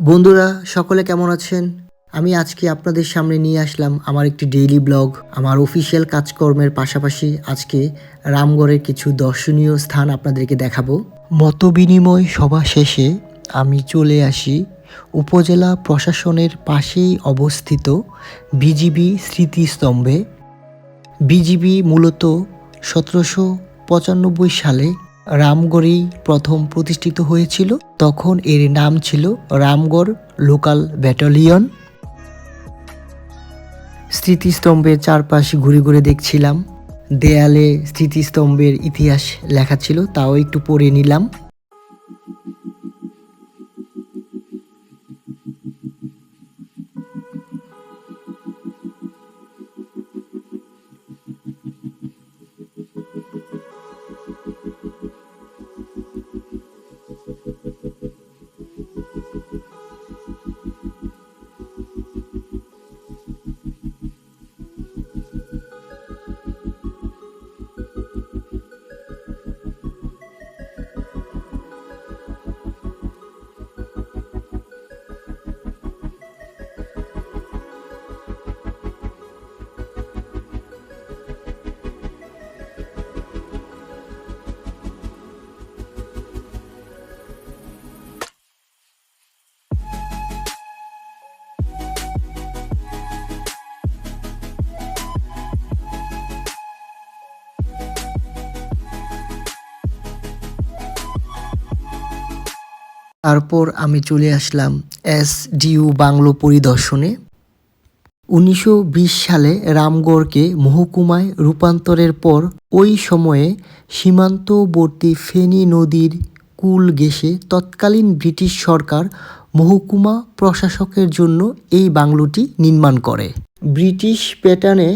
বন্ধুরা, সকলে কেমন আছেন? আমি আজকে আপনাদের সামনে নিয়ে আসলাম আমার একটি ডেইলি ব্লগ আমার অফিসিয়াল কাজকর্মের পাশাপাশি আজকে রামগড়ের কিছু দর্শনীয় স্থান আপনাদেরকে দেখাবো। মত বিনিময় সভা শেষে আমি চলে আসি উপজেলা প্রশাসনের পাশেই অবস্থিত বিজিবি স্মৃতিস্তম্ভে। বিজিবি মূলত সতেরোশো পঁচানব্বই সালে রামগড়েই প্রথম প্রতিষ্ঠিত হয়েছিল। তখন এর নাম ছিল রামগড় লোকাল ব্যাটালিয়ন। স্মৃতিস্তম্ভের চারপাশ ঘুরে ঘুরে দেখছিলাম। দেয়ালে স্মৃতিস্তম্ভের ইতিহাস লেখা ছিল, তাও একটু পড়ে নিলাম। তারপর আমি চলে আসলাম এস ডিউ বাংলো পরিদর্শনে। উনিশশো বিশ সালে রামগড়কে মহকুমায় রূপান্তরের পর ওই সময়ে সীমান্তবর্তী ফেনী নদীর কুল ঘেঁষে তৎকালীন ব্রিটিশ সরকার মহকুমা প্রশাসকের জন্য এই বাংলোটি নির্মাণ করে। ব্রিটিশ প্যাটার্নে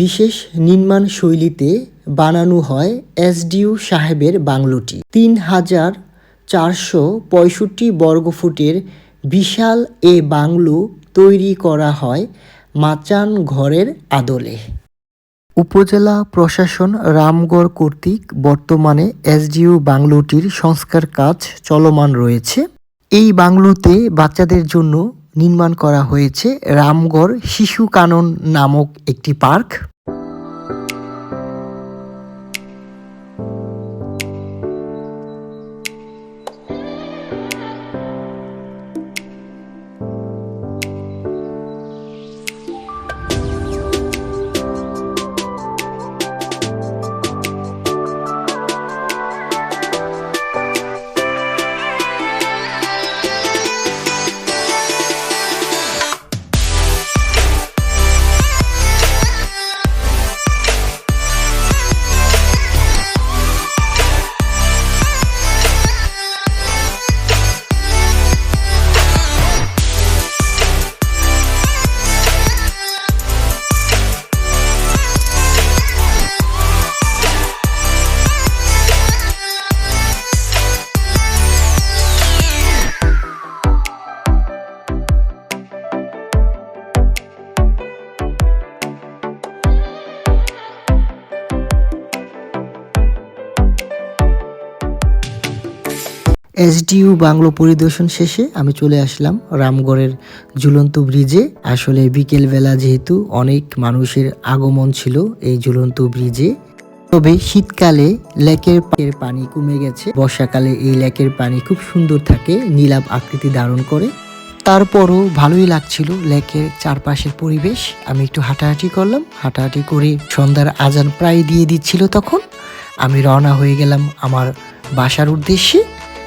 বিশেষ নির্মাণ শৈলীতে বানানো হয় এসডিউ সাহেবের বাংলোটি। তিন হাজার চারশো পঁয়ষট্টি বর্গফুটের বিশাল এ বাংলো তৈরি করা হয় মাচান ঘরের আদলে। উপজেলা প্রশাসন রামগড় কর্তৃক বর্তমানে এসডিও বাংলোটির সংস্কার কাজ চলমান রয়েছে। এই বাংলোতে বাচ্চাদের জন্য নির্মাণ করা হয়েছে রামগড় শিশু কানন নামক একটি পার্ক। এসডিইউ বাংলো পরিদর্শন শেষে আমি চলে আসলাম রামগড়ের ঝুলন্ত ব্রিজে। আসলে বিকেলবেলা যেহেতু অনেক মানুষের আগমন ছিল এই ঝুলন্ত ব্রিজে। তবে শীতকালে লেকের পানি কমে গেছে। বর্ষাকালে এই লেকের পানি খুব সুন্দর থাকে, নীলাভ আকৃতি ধারণ করে। তারপরও ভালোই লাগছিল লেকের চারপাশের পরিবেশ। আমি একটু হাঁটাহাঁটি করলাম। হাঁটাহাঁটি করে সন্ধ্যার আজান প্রায় দিয়ে দিচ্ছিল তখন। আমি রওনা হয়ে গেলাম আমার বাসার উদ্দেশ্যে।